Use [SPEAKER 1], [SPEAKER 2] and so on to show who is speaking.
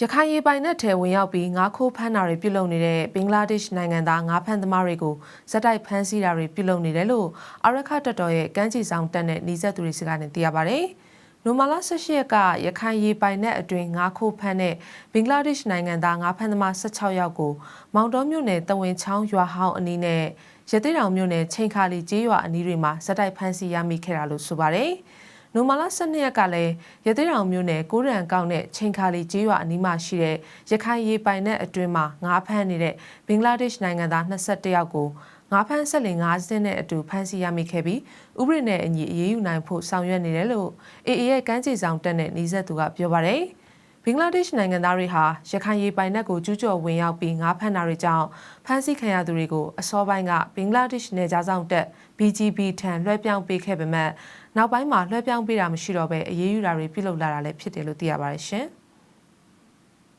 [SPEAKER 1] ရခိုင်ရေပိုင်နက်ထဲဝင်ရောက်ပြီးငါးခိုးဖမ်းတာတွေပြုလုပ်နေတဲ့ဘင်္ဂလားဒေ့ရှ်နိုင်ငံသားငါးဖမ်းသမားတွေကိုဇက်တိုက်ဖမ်းဆီးတာတွေပြုလုပ်နေတယ်လို့အာရခတပ်တော်ရဲ့ကမ်းခြေဆောင်တပ်နဲ့နှီးဆက်သူတွေစကားနဲ့သိရပါဗျ။နိုမာလာ16ရက်ကရခိုင်ရေပိုင်နက်အတွင်းငါးခိုးဖမ်းတဲ့ဘင်္ဂလားဒေ့ရှ်နိုင်ငံသားငါးဖမ်းသမား16ယောက်ကိုမောင်တော်မြို့နယ်တဝင်းချောင်းရွာဟောင်းအနီးနဲ့ရသေးတောင်မြို့နယ်ချိန်ခါလီကျေးရွာအနီးတွေမှာဇက်တိုက်ဖမ်းဆီးရမိခဲ့တာလို့ဆိုပါတယ်။ နိုမာလာ12ရက်ကလည်းရသေးတောင်မြို့နယ်ကိုရံကောက်နဲ့ချိန်ခါလီကျေးရွာအနီးမှာရှိတဲ့ရခိုင်ရေပိုင်နက်အတွင်းမှာငါးဖမ်းနေတဲ့ဘင်္ဂလားဒေ့ရှ်နိုင်ငံသား21ယောက်ကိုငါးဖမ်းဆက်လင်ငါးစင်းနဲ့အတူဖမ်းဆီးရမိခဲ့ပြီးဥပဒေနဲ့အညီအရေးယူနိုင်ဖို့ဆောင်ရွက်နေတယ်လို့ AA ရဲ့ကမ်းခြေဆောင်တက်တဲ့နှီးဆက်သူကပြောပါတယ်။ ဘင်္ဂလားဒေ့ရှ်နိုင်ငံသားတွေဟာရခိုင်ရေပိုင်နက်ကိုကျူးကျော်ဝင်ရောက်ပြီးငါးဖမ်းတာတွေကြောင့်ဖမ်းဆီးခံရသူတွေကိုအစောပိုင်းကဘင်္ဂလားဒေ့ရှ်နယ်ခြားဆောင်တပ် BGB ထံလွှဲပြောင်းပေးခဲ့ပေမဲ့နောက်ပိုင်းမှာလွှဲပြောင်းပေးတာမရှိတော့ဘဲအရေးယူတာတွေပြုလုပ်လာတာလည်းဖြစ်တယ်လို့သိရပါတယ်ရှင်။